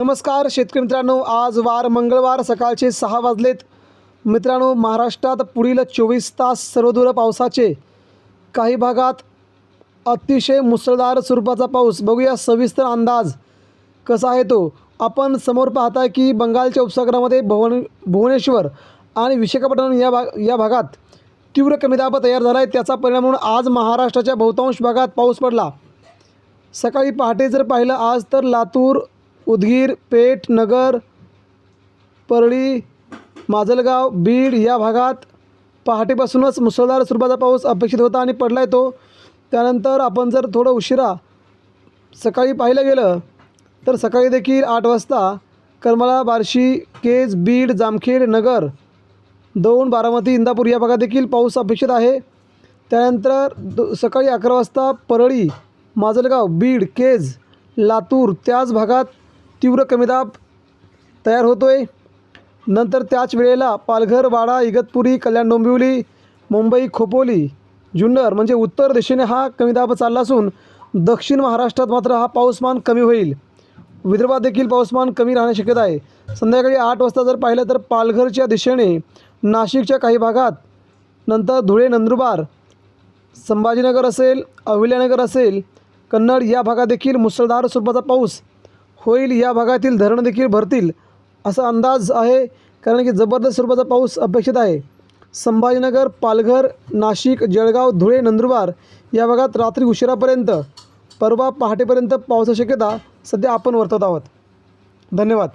नमस्कार शेतकरी मित्रांनो. आज वार मंगळवार सकाळचे सहा वाजलेत. मित्रांनो महाराष्ट्रात पुढील चोवीस तास सर्वदूर पावसाचे काही भागात अतिशय मुसळधार स्वरूपाचा पाऊस. बघूया सविस्तर अंदाज कसा आहे तो. आपण समोर पाहताय की बंगालच्या उपसागरामध्ये भुवन भुवनेश्वर आणि विशाखापट्टणम या भाग या भागात तीव्र कमी दाब तयार झाला आहे त्याचा परिणाम म्हणून आज महाराष्ट्राच्या बहुतांश भागात पाऊस पडला. सकाळी पहाटे जर पाहिलं आज तर लातूर उदगीर पेठ नगर परळी माजलगाव बीड या भागात पहाटेपासूनच मुसळधार स्वरूपाचा पाऊस अपेक्षित होता आणि पडला आहे तो. त्यानंतर आपण जर थोडं उशिरा सकाळी पाहिलं गेलं तर सकाळी देखील आठ वाजता करमाळा बार्शी केज बीड जामखेड नगर दौंड बारामती इंदापूर या भागात देखील पाऊस अपेक्षित आहे. त्यानंतर दु सकाळी अकरा वाजता परळी माजलगाव बीड केज लातूर त्याच भागात तीव्र कमीदाब तयार होतो आहे नंतर त्याच वेळेला पालघर वाडा इगतपुरी कल्याण डोंबिवली मुंबई खोपोली जुन्नर म्हणजे उत्तर दिशेने हा कमीदाब चालला असून दक्षिण महाराष्ट्रात मात्र हा पाऊसमान कमी होईल. विदर्भात देखील पाऊसमान कमी राहण्याची शक्यता आहे. संध्याकाळी आठ वाजता जर पाहिलं तर पालघरच्या दिशेने नाशिकच्या काही भागात नंतर धुळे नंदुरबार संभाजीनगर असेल अहिल्यानगर असेल कन्नड या भागात देखील मुसळधार स्वरूपाचा पाऊस होईल या भागातील धरणं देखील भरतील असा अंदाज आहे कारण की जबरदस्त स्वरूपाचा पाऊस अपेक्षित आहे. संभाजीनगर पालघर नाशिक जळगाव धुळे नंदुरबार या भागात रात्री उशिरापर्यंत परवा पहाटेपर्यंत पावसाची शक्यता सध्या आपण वर्तवत आहोत. धन्यवाद.